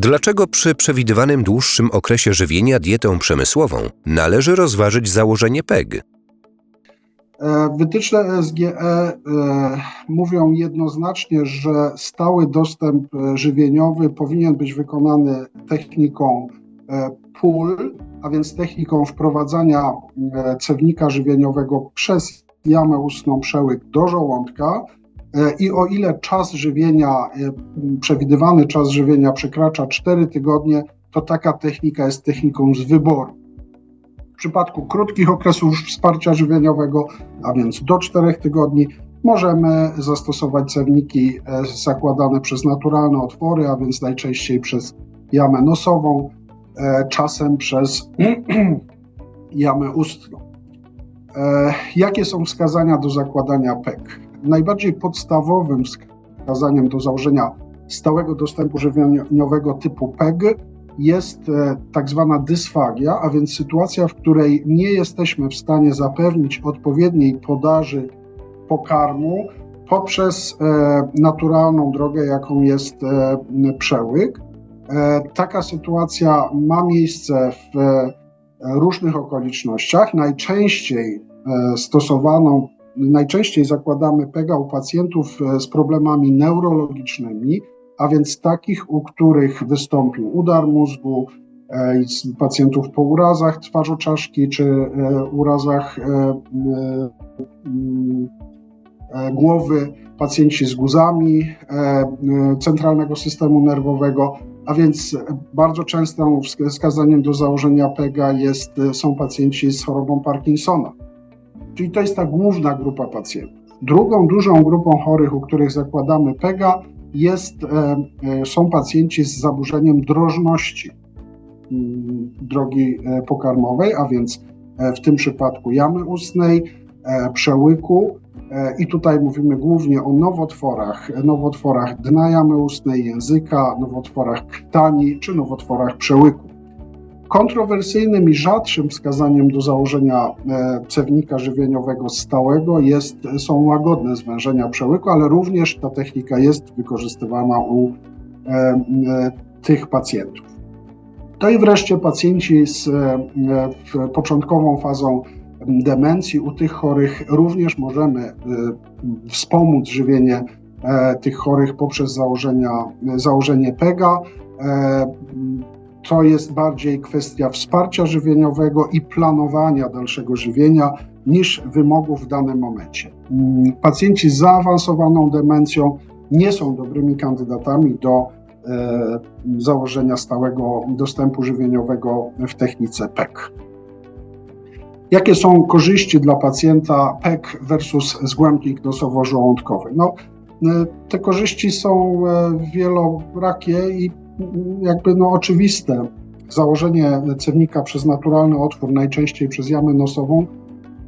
Dlaczego przy przewidywanym dłuższym okresie żywienia dietą przemysłową należy rozważyć założenie PEG? E, Wytyczne SGE e, mówią jednoznacznie, że stały dostęp e, żywieniowy powinien być wykonany techniką PUL, a więc techniką wprowadzania cewnika żywieniowego przez jamę ustną przełyk do żołądka. E, I o ile czas żywienia, e, przewidywany czas żywienia przekracza 4 tygodnie, to taka technika jest techniką z wyboru. W przypadku krótkich okresów wsparcia żywieniowego, a więc do 4 tygodni, możemy zastosować cewniki e, zakładane przez naturalne otwory, a więc najczęściej przez jamę nosową, czasem przez jamę ustną. Jakie są wskazania do zakładania PEG? Najbardziej podstawowym wskazaniem do założenia stałego dostępu żywieniowego typu PEG jest e, tak zwana dysfagia, a więc sytuacja, w której nie jesteśmy w stanie zapewnić odpowiedniej podaży pokarmu poprzez e, naturalną drogę, jaką jest e, przełyk. Taka sytuacja ma miejsce w różnych okolicznościach. Najczęściej stosowaną, najczęściej zakładamy PEGA u pacjentów e, z problemami neurologicznymi, a więc takich, u których wystąpił udar mózgu, e, pacjentów po urazach twarzoczaszki czy e, urazach mm, głowy, pacjenci z guzami centralnego systemu nerwowego, a więc bardzo częstym wsk- wskazaniem do założenia PEGA jest, są pacjenci z chorobą Parkinsona. Czyli to jest ta główna grupa pacjentów. Drugą dużą grupą chorych, u których zakładamy PEGA, jest, e, e, są pacjenci z zaburzeniem drożności mm, drogi e, pokarmowej, a więc w tym przypadku jamy ustnej, przełyku. I tutaj mówimy głównie o nowotworach, nowotworach dna jamy ustnej, języka, nowotworach krtani czy nowotworach przełyku. Kontrowersyjnym i rzadszym wskazaniem do założenia e, cewnika żywieniowego stałego jest, są łagodne zwężenia przełyku, ale również ta technika jest wykorzystywana u e, e, tych pacjentów. To i wreszcie pacjenci z początkową fazą demencji. U tych chorych również możemy wspomóc żywienie tych chorych poprzez założenia, założenie PEGA. To jest bardziej kwestia wsparcia żywieniowego i planowania dalszego żywienia niż wymogów w danym momencie. Mm, Pacjenci z zaawansowaną demencją nie są dobrymi kandydatami do e, założenia stałego dostępu żywieniowego w technice PEG. Jakie są korzyści dla pacjenta PEG versus zgłębnik nosowo-żołądkowy? No, e, te korzyści są e, wielorakie i jakby no oczywiste. Założenie cewnika przez naturalny otwór, najczęściej przez jamę nosową,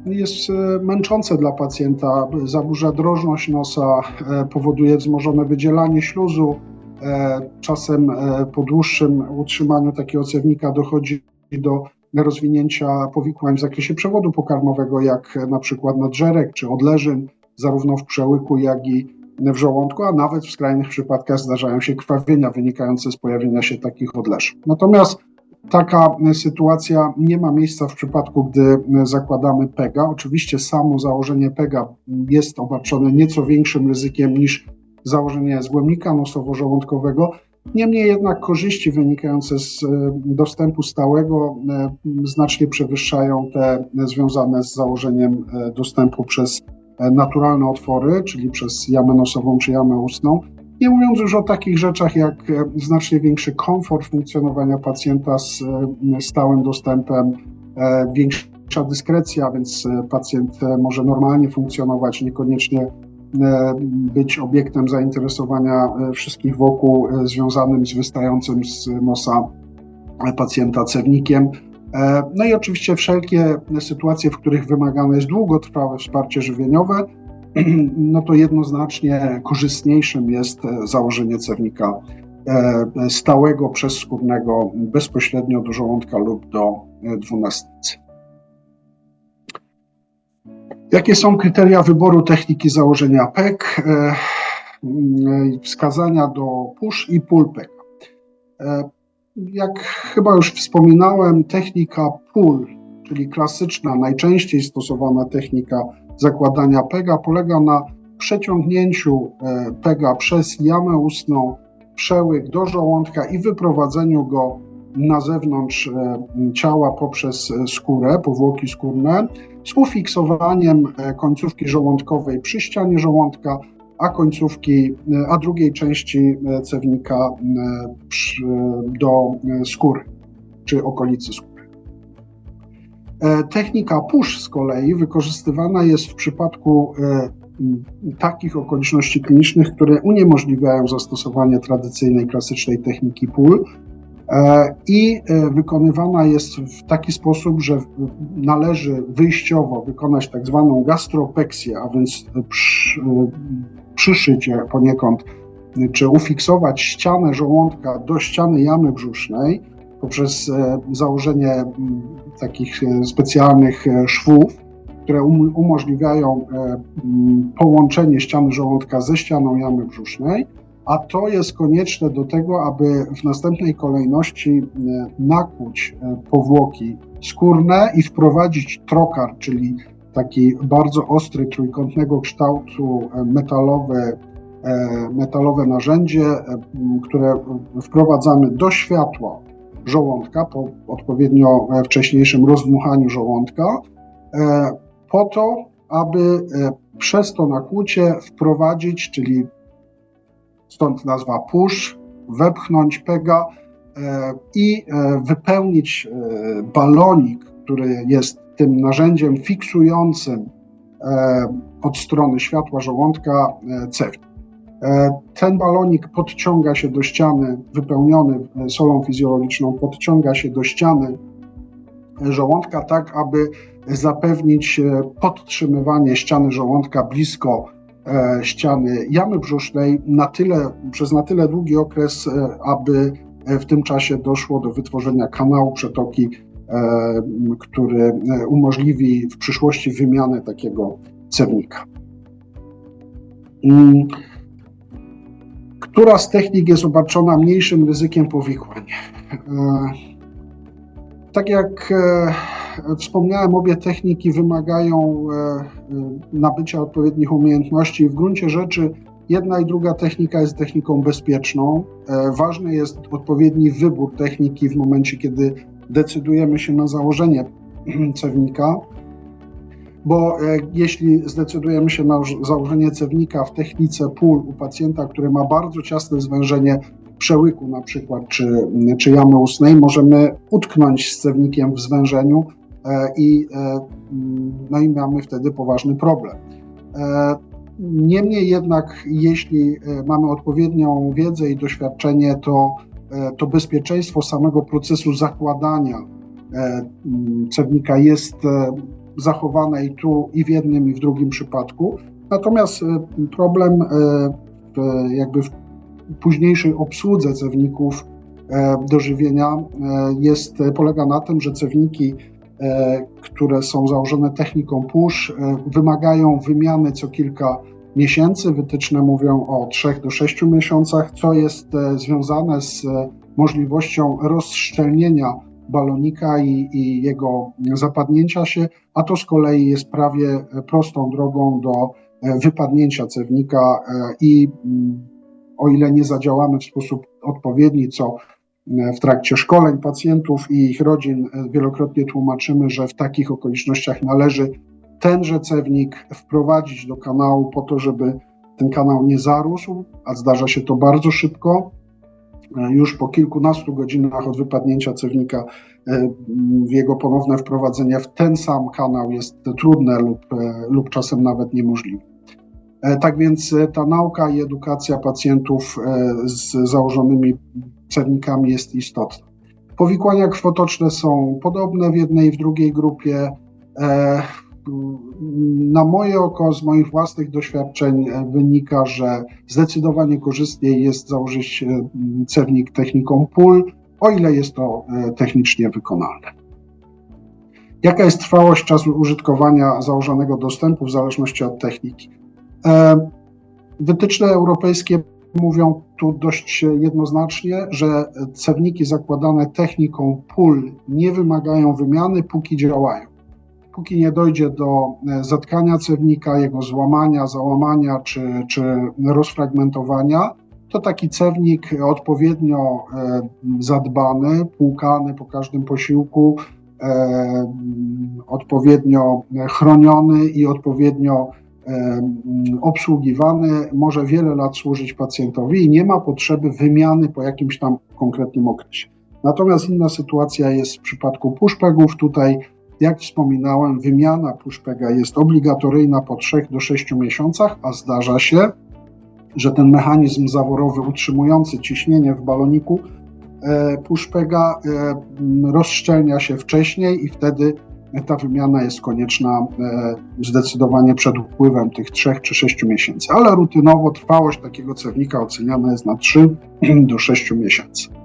jest e, męczące dla pacjenta, zaburza drożność nosa, e, powoduje wzmożone wydzielanie śluzu. E, Czasem po dłuższym utrzymaniu takiego cewnika dochodzi do rozwinięcia powikłań w zakresie przewodu pokarmowego, jak na przykład nadżerek czy odleżyn, zarówno w przełyku, jak i w żołądku, a nawet w skrajnych przypadkach zdarzają się krwawienia wynikające z pojawienia się takich odleżeń. Natomiast taka sytuacja nie ma miejsca w przypadku, gdy zakładamy PEGA. Oczywiście samo założenie PEGA jest obarczone nieco większym ryzykiem niż założenie zgłębnika nosowo-żołądkowego. Niemniej jednak korzyści wynikające z e, dostępu stałego e, znacznie przewyższają te związane z założeniem e, dostępu przez naturalne otwory, czyli przez jamę nosową czy jamę ustną. Nie mówiąc już o takich rzeczach jak e, znacznie większy komfort funkcjonowania pacjenta z e, stałym dostępem, e, większa dyskrecja, więc e, pacjent e, może normalnie funkcjonować, niekoniecznie e, być obiektem zainteresowania e, wszystkich wokół e, związanym z wystającym z nosa e, pacjenta cewnikiem. E, No i oczywiście wszelkie sytuacje, w których wymagane jest długotrwałe wsparcie żywieniowe, no to jednoznacznie korzystniejszym jest e, założenie cewnika e, stałego, przezskórnego bezpośrednio do żołądka lub do dwunastnicy. Jakie są kryteria wyboru techniki założenia PEG? E, mm, Wskazania do push i. E, Jak chyba już wspominałem, technika PUL, czyli klasyczna, najczęściej stosowana technika zakładania PEGA, polega na przeciągnięciu e, PEGA przez jamę ustną, przełyk do żołądka i wyprowadzeniu go na zewnątrz e, ciała poprzez e, skórę, powłoki skórne, z ufiksowaniem końcówki żołądkowej przy ścianie żołądka, a końcówki, e, a drugiej części e, cewnika e, do skóry czy okolicy skóry. Technika push z kolei wykorzystywana jest w przypadku takich okoliczności klinicznych, które uniemożliwiają zastosowanie tradycyjnej, klasycznej techniki pull i e, wykonywana jest w taki sposób, że należy wyjściowo wykonać tak zwaną gastropeksję, a więc przy, przyszycie poniekąd, czy ufiksować ścianę żołądka do ściany jamy brzusznej poprzez e, założenie takich e, specjalnych e, szwów, które um- umożliwiają e, połączenie ściany żołądka ze ścianą jamy brzusznej, a to jest konieczne do tego, aby w następnej kolejności e, nakłuć e, powłoki skórne i wprowadzić trokar, czyli taki bardzo ostry, trójkątnego kształtu e, metalowy, metalowe narzędzie, które wprowadzamy do światła żołądka po odpowiednio wcześniejszym rozdmuchaniu żołądka, po to, aby przez to nakłucie wprowadzić, czyli stąd nazwa push, wepchnąć pega e, i e, wypełnić e, balonik, który jest tym narzędziem fiksującym od strony światła żołądka cewnik. Ten balonik podciąga się do ściany, wypełniony solą fizjologiczną, podciąga się do ściany żołądka, tak aby zapewnić podtrzymywanie ściany żołądka blisko ściany jamy brzusznej na tyle, przez na tyle długi okres, e, aby e, w tym czasie doszło do wytworzenia kanału przetoki, e, który e, umożliwi w przyszłości wymianę takiego cewnika. Mm, Która z technik jest obarczona mniejszym ryzykiem powikłań? Tak jak e, wspomniałem, obie techniki wymagają e, e, nabycia odpowiednich umiejętności. W gruncie rzeczy jedna i druga technika jest techniką bezpieczną. Ważny jest odpowiedni wybór techniki w momencie, kiedy decydujemy się na założenie cewnika, bo jeśli zdecydujemy się na założenie cewnika w technice PUL u pacjenta, który ma bardzo ciasne zwężenie przełyku na przykład, czy, czy jamy ustnej, możemy utknąć z cewnikiem w zwężeniu e, i, e, mm, no i mamy wtedy poważny problem. E, Niemniej jednak, jeśli mamy odpowiednią wiedzę i doświadczenie, to, to bezpieczeństwo samego procesu zakładania mm, cewnika jest zachowane i tu, i w jednym, i w drugim przypadku. Natomiast problem jakby w późniejszej obsłudze cewników e, do żywienia e, jest, polega na tym, że cewniki, e, które są założone techniką push, e, wymagają wymiany co kilka miesięcy. Wytyczne mówią o 3 do 6 miesiącach, co jest e, związane z e, możliwością rozszczelnienia balonika i, i jego zapadnięcia się, a to z kolei jest prawie e, prostą drogą do e, wypadnięcia cewnika e, i mm, o ile nie zadziałamy w sposób odpowiedni, co e, w trakcie szkoleń pacjentów i ich rodzin e, wielokrotnie tłumaczymy, że w takich okolicznościach należy tenże cewnik wprowadzić do kanału po to, żeby ten kanał nie zarósł, a zdarza się to bardzo szybko. E, Już po kilkunastu godzinach od wypadnięcia cewnika jego ponowne wprowadzenie w ten sam kanał jest trudne lub, lub czasem nawet niemożliwe. E, Tak więc e, ta nauka i edukacja pacjentów e, z założonymi cewnikami jest istotna. Powikłania krwotoczne są podobne w jednej i w drugiej grupie. Na moje oko, z moich własnych doświadczeń wynika, że zdecydowanie korzystniej jest założyć cewnik techniką PUL, o ile jest to technicznie wykonalne. Jaka jest trwałość czasu użytkowania założonego dostępu w zależności od techniki? E, Wytyczne europejskie mówią tu dość jednoznacznie, że cewniki zakładane techniką PUL nie wymagają wymiany, póki działają. Póki nie dojdzie do e, zatkania cewnika, jego złamania, załamania czy, czy rozfragmentowania, to taki cewnik odpowiednio e, zadbany, płukany po każdym posiłku, odpowiednio chroniony i odpowiednio obsługiwany, może wiele lat służyć pacjentowi i nie ma potrzeby wymiany po jakimś tam konkretnym okresie. Natomiast inna sytuacja jest w przypadku puszpegów. Tutaj, jak wspominałem, wymiana puszpega jest obligatoryjna po 3 do 6 miesiącach, a zdarza się, że ten mechanizm zaworowy utrzymujący ciśnienie w baloniku e, puszpega e, rozszczelnia się wcześniej i wtedy ta wymiana jest konieczna e, zdecydowanie przed upływem tych 3 czy 6 miesięcy. Ale rutynowo trwałość takiego cewnika oceniana jest na 3 do 6 miesięcy.